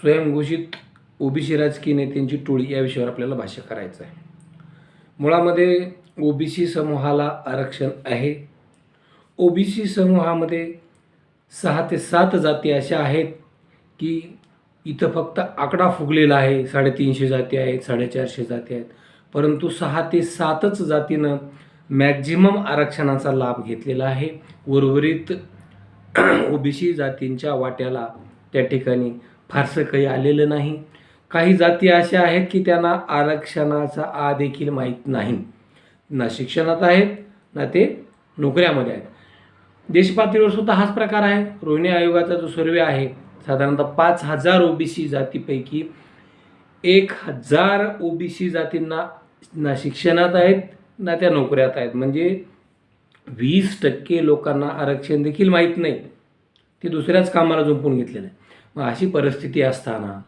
स्वयंघोषित ओबीसी राजकीय नेत्यांची टोळी या विषयावर आपल्याला भाष्य करायचं आहे मुळामध्ये ओबीसी समूहाला आरक्षण आहे. ओबीसी समूहामध्ये सहा ते सात जाती अशा आहेत की इथं फक्त आकडा फुगलेला आहे. साडेतीनशे जाती आहेत साडेचारशे जाती आहेत. परंतु सहा ते सातच जातीनं मॅक्झिमम आरक्षणाचा लाभ घेतलेला आहे. उर्वरित ओबीसी जातींच्या वाट्याला त्या ठिकाणी फारसं काही आलेलं नाही. काही जाती अशा आहेत की त्यांना आरक्षणाचा आ देखील माहीत नाही. ना शिक्षणात आहेत ना ते नोकऱ्यामध्ये आहेत. देशपातळीवर सुद्धा हाच प्रकार आहे. रोहिणी आयोगाचा जो सर्वे आहे साधारणतः पाच हजार ओबीसी जातीपैकी एक हजार ओबीसी जातींना ना शिक्षणात आहेत ना त्या नोकऱ्यात आहेत. म्हणजे वीस टक्के लोकांना आरक्षण देखील माहीत नाही. ते दुसऱ्याच कामाला झोपून घेतलेलं आहे. मग अशी परिस्थिती असताना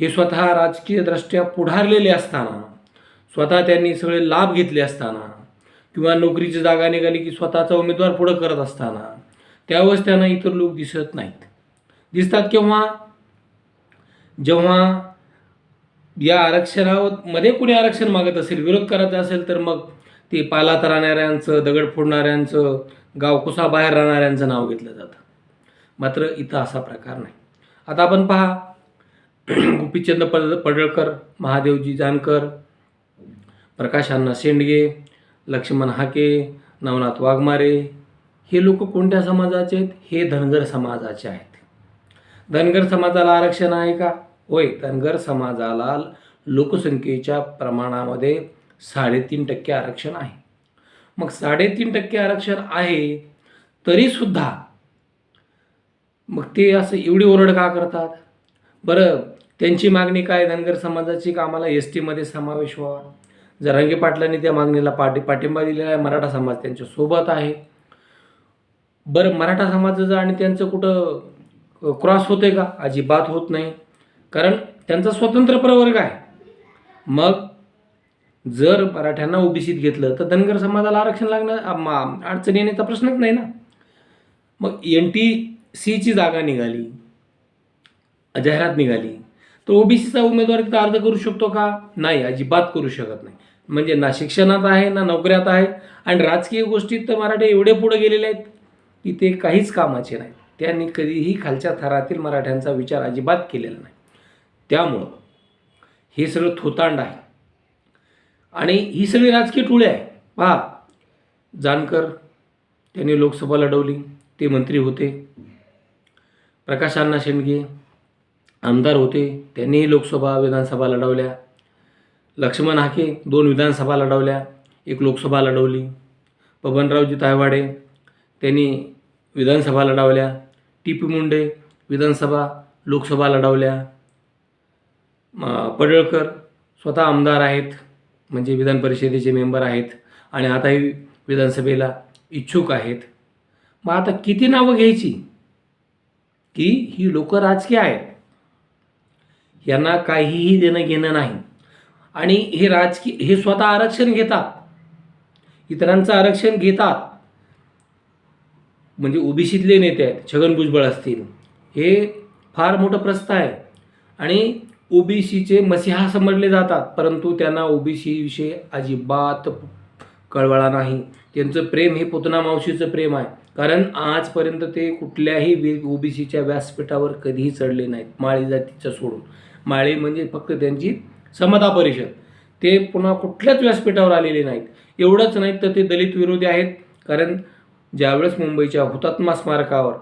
हे स्वतः राजकीयदृष्ट्या पुढारलेले असताना स्वतः त्यांनी सगळे लाभ घेतले असताना किंवा नोकरीची जागा निघाली की स्वतःचा उमेदवार पुढं करत असताना त्यावेळेस त्यांना इतर लोक दिसत नाहीत. दिसतात केव्हा? जेव्हा या आरक्षणामध्ये कुणी आरक्षण मागत असेल विरोध करायचा असेल तर मग ते पालात राहणाऱ्यांचं दगड फोडणाऱ्यांचं गावकुसा बाहेर राहणाऱ्यांचं नाव घेतलं जातं. मात्र इथं असा प्रकार नाही. आता आपण पहा. गोपीचंद पड पडळकर महादेवजी जानकर प्रकाश अण्णा शेंडगे लक्ष्मण हाके नवनाथ वाघमारे हे लोक कोणत्या समाजाचे आहेत? हे धनगर समाजाचे आहेत. धनगर समाजाला आरक्षण आहे का? होय धनगर समाजाला लोकसंख्येच्या प्रमाणामध्ये साडेतीन टक्के आरक्षण आहे. मग साडेतीन टक्के आरक्षण आहे तरीसुद्धा मग ते असं एवढी ओरड का करतात? बरं त्यांची मागणी काय? धनगर समाजाची का आम्हाला एस टीमध्ये समावेश व्हावा? जरांगी पाटलांनी त्या मागणीला पाठी पाठिंबा दिलेला आहे मराठा समाज त्यांच्यासोबत आहे. बरं मराठा समाजाचं आणि त्यांचं कुठं क्रॉस होते का? अजिबात होत नाही. कारण त्यांचा स्वतंत्र प्रवर्ग आहे. मग जर मराठ्यांना ओबीसीत घेतलं तर धनगर समाजाला आरक्षण लागणं अडचण येण्याचा प्रश्नच नाही ना? मग एन टी सीची जागा निघाली. जाहिरात निघाली. तर ओबीसीचा उमेदवार तिथं अर्ज करू शकतो का? नाही अजिबात करू शकत नाही. म्हणजे ना शिक्षणात आहे ना नोकऱ्यात आहे. आणि राजकीय गोष्टीत तर मराठे एवढे पुढे गेलेले आहेत की ते काहीच कामाचे नाही. त्यांनी कधीही खालच्या थरातील मराठ्यांचा विचार अजिबात केलेला नाही. त्यामुळं हे सगळं थोतांड आहे. आणि ही सगळी राजकीय टोळी आहे. पहा जानकर त्यांनी लोकसभा लढवली. ते मंत्री होते. प्रकाश अण्णा शेंडगे. आमदार होते त्यांनीही लोकसभा विधानसभा लढवल्या. लक्ष्मण हाके दोन विधानसभा लढवल्या एक लोकसभा लढवली. बबनरावजी तायवाडे त्यांनी विधानसभा लढवल्या. टी पी मुंडे विधानसभा लोकसभा लढवल्या. पडळकर स्वतः आमदार आहेत म्हणजे विधान परिषदेचे मेंबर आहेत आणि आताही विधानसभेला इच्छुक आहेत. मग आता किती नावं घ्यायची? की ही लोक राजकीय आहेत. यांना काहीही देणं घेणं नाही. आणि हे राजकीय हे स्वतः आरक्षण घेतात. इतरांचं आरक्षण घेतात. म्हणजे ओबीसीतले नेते आहेत छगन भुजबळ असतील. हे फार मोठं प्रस्थ आहे. आणि ओबीसीचे मसिहा समजले जातात परंतु त्यांना ओबीसीविषयी अजिबात कळवळा नाही. त्यांचं प्रेम हे पुतना मावशीचं प्रेम आहे. कारण आजपर्यंत ते कुठल्याही ओबीसीच्या व्यासपीठावर कधीही चढले नाहीत माळी जातीचं सोडून. माळी म्हणजे फक्त त्यांची समता परिषद. ते पुन्हा कुठल्याच व्यासपीठावर आलेले नाहीत. एवढंच नाहीत तर ते दलित विरोधी आहेत कारण ज्यावेळेस मुंबईच्या हुतात्मा स्मारकावर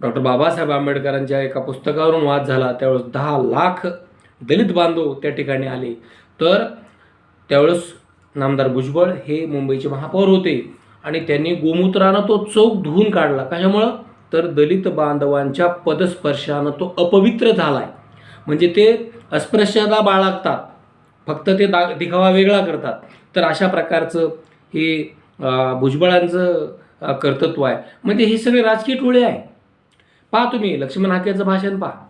डॉक्टर बाबासाहेब आंबेडकरांच्या एका पुस्तकावरून वाद झाला त्यावेळेस दहा लाख दलित बांधव त्या ठिकाणी आले. तर त्यावेळेस नामदार भुजबळ हे मुंबईचे महापौर होते. आणि त्यांनी गोमूत्रानं तो चौक धुवून काढला. कशामुळं? तर दलित बांधवांच्या पदस्पर्शानं तो अपवित्र झाला आहे म्हणजे ते अस्पृश्यता बाळगतात. फक्त ते दा दिखावा वेगळा करतात. तर अशा प्रकारचं हे भुजबळांचं कर्तृत्व आहे. म्हणजे हे सगळे राजकीय टोळे आहे. पहा तुम्ही लक्ष्मण हाकेचं भाषण पहा.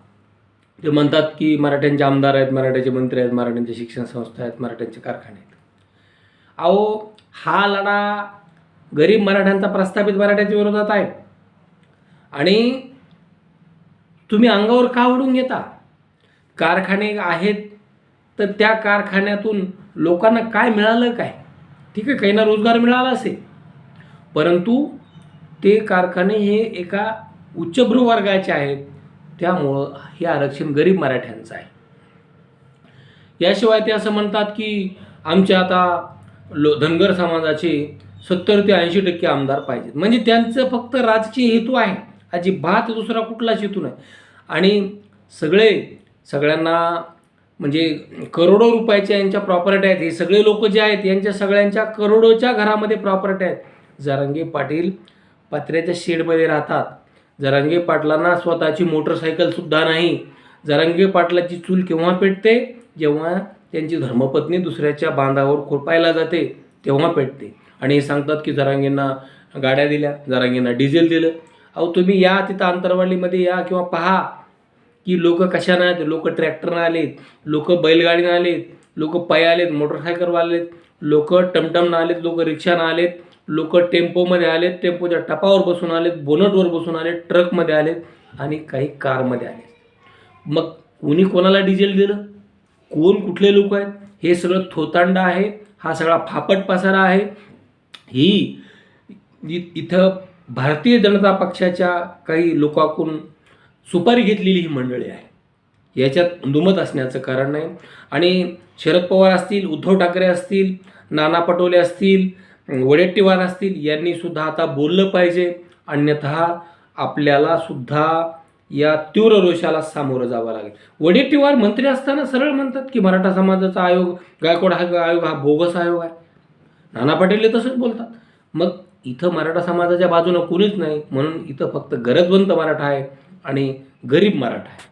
ते म्हणतात की मराठ्यांचे आमदार आहेत मराठ्याचे मंत्री आहेत मराठ्यांचे शिक्षण संस्था आहेत मराठ्यांचे कारखाने आहेत. अहो हा लढा गरीब मराठ्यांचा प्रस्थापित मराठ्याच्या विरोधात आहे आणि तुम्ही अंगावर का ओढून घेता? कारखाने आहेत तर त्या कारखान्यातून लोकांना काय मिळालं काय? ठीक आहे काहींना रोजगार मिळाला असेल. परंतु ते कारखाने हे एका उच्चभ्रू वर्गाचे आहेत. त्यामुळं हे आरक्षण गरीब मराठ्यांचं आहे. याशिवाय ते असं म्हणतात की आमच्या आता लो धनगर समाजाचे सत्तर ते ऐंशी टक्के आमदार पाहिजेत. म्हणजे त्यांचं फक्त राजकीय हेतू आहे. अजिबात दुसरा कुठलाच हेतू नाही. आणि सगळे सगळ्यांना म्हणजे करोडो रुपयाच्या यांच्या प्रॉपर्टी आहेत. हे सगळे लोक जे आहेत यांच्या सगळ्यांच्या करोडोच्या घरामध्ये प्रॉपर्टी आहेत. जरांगे पाटील पत्र्याच्या शेडमध्ये राहतात. जरांगे पाटलांना स्वतःची मोटरसायकलसुद्धा नाही. जरांगे पाटलाची चूल केव्हा पेटते? जेव्हा त्यांची धर्मपत्नी दुसऱ्याच्या बांधावर खोपायला जाते तेव्हा पेटते. आणि हे सांगतात की जरांगेंना गाड्या दिल्या जरांगींना डिझेल दिलं. अहो तुम्ही या तिथं आंतरवाडीमध्ये या किंवा पहा की लोक कशानं आहेत लोक ट्रॅक्टरनं आलेत लोक बैलगाडीनं आलेत लोक पाय आलेत मोटरसायकलवाले आलेत लोक टमटमनं आलेत लोक रिक्षानं आलेत लोक टेम्पोमध्ये आलेत टेम्पोच्या टपावर बसून आलेत बोनटवर बसून आलेत ट्रकमध्ये आलेत आणि काही कारमध्ये आलेत. मग कोणी कोणाला डिझेल दिलं? कोण कुठले लोक आहेत? हे सगळं थोतांड आहे. हा सगळा फापट पसारा आहे. ही इथं भारतीय जनता पक्षाच्या काही लोकांकडून सुपारी घेतलेली ही मंडळी आहे. याच्यात दुमत असण्याचं कारण नाही. आणि शरद पवार असतील उद्धव ठाकरे असतील नाना पटोले असतील वडेट्टीवार असतील यांनी सुद्धा आता बोललं पाहिजे. अन्यथा आपल्याला सुद्धा या तीव्र रोषाला सामोरं जावं लागेल. वडेट्टीवार मंत्री असताना सरळ म्हणतात की मराठा समाजाचा आयोग गायकवाड हा आयोग हा बोगस आयोग आहे. नाना पाटील हे तसंच बोलतात. मग इथं मराठा समाजाच्या बाजूनं कुणीच नाही म्हणून इथं फक्त गरजवंत मराठा आहे आणि गरीब मराठा आहे.